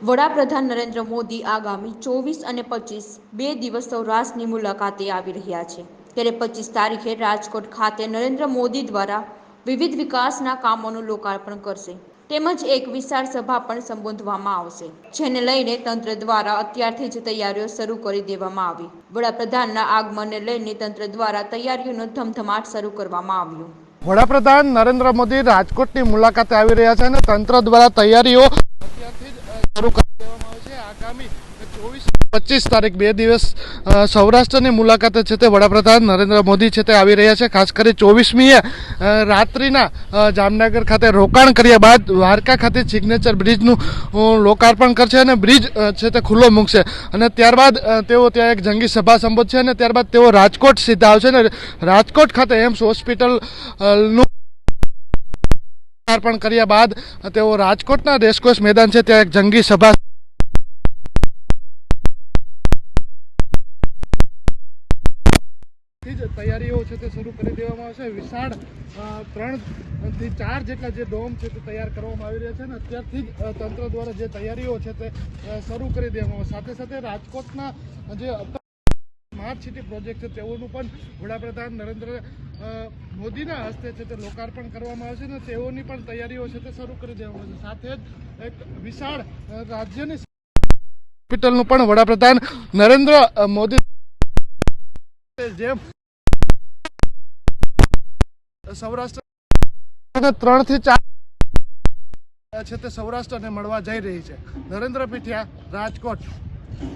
વડાપ્રધાન નરેન્દ્ર મોદી આગામી ચોવીસ અને પચીસ બે દિવસ સૌરાષ્ટ્રની મુલાકાતે આવી રહ્યા છે. ત્યારે પચીસ તારીખે રાજકોટ ખાતે નરેન્દ્ર મોદી દ્વારા વિવિધ વિકાસના કામોનું લોકાર્પણ કરશે. તેમજ એક વિશાળ સભા પણ સંબોધવામાં આવશે, જેને લઈને તંત્ર દ્વારા અત્યારથી જ તૈયારીઓ શરૂ કરી દેવામાં આવી. વડાપ્રધાનના આગમનને લઈને તંત્ર દ્વારા તૈયારીઓનો ધમધમાટ શરૂ કરવામાં આવ્યો. વડાપ્રધાન નરેન્દ્ર મોદી રાજકોટની મુલાકાતે આવી રહ્યા છે અને તંત્ર દ્વારા તૈયારીઓ શરૂ કરી દેવામાં આવે આગામી ચોવીસ પચીસ તારીખ બે દિવસ સૌરાષ્ટ્રની મુલાકાતે છે તે વડાપ્રધાન નરેન્દ્ર મોદી છે તે આવી રહ્યા છે. ખાસ કરી ચોવીસમીએ રાત્રિના જામનગર ખાતે રોકાણ કર્યા બાદ દ્વારકા ખાતે સિગ્નેચર બ્રિજનું લોકાર્પણ કરશે અને બ્રિજ છે તે ખુલ્લો મૂકશે. અને ત્યારબાદ તેઓ ત્યાં એક જંગી સભા સંબોધશે અને ત્યારબાદ તેઓ રાજકોટ સીધા આવશે અને રાજકોટ ખાતે એમ્સ હોસ્પિટલ અ, નું લોકાર્પણ કર્યા બાદ તેઓ રાજકોટના રેસકોર્સ મેદાન છે, ત્યાં એક જંગી સભા તૈયારીઓ છે તે શરૂ કરી દેવામાં આવશે. વિશાળ ત્રણથી ચાર જેટલા જે ડોમ છે તે તૈયાર કરવામાં આવી રહ્યા છે અને અત્યારથી જ તંત્ર દ્વારા જે તૈયારીઓ છે તે શરૂ કરી દેવામાં આવશે. સાથે સાથે રાજકોટના જે સ્માર્ટ સિટી પ્રોજેક્ટ છે તેઓનું પણ વડાપ્રધાન નરેન્દ્ર મોદીના હસ્તે છે તે લોકાર્પણ કરવામાં આવશે અને તેઓની પણ તૈયારીઓ છે તે શરૂ કરી દેવામાં આવશે. સાથે જ એક વિશાળ રાજ્યની હોસ્પિટલનું પણ વડાપ્રધાન નરેન્દ્ર મોદી જેમ સૌરાષ્ટ્ર ત્રણથી ચાર છે તે સૌરાષ્ટ્રને મળવા જઈ રહી છે. નરેન્દ્ર પીઠિયા, રાજકોટ.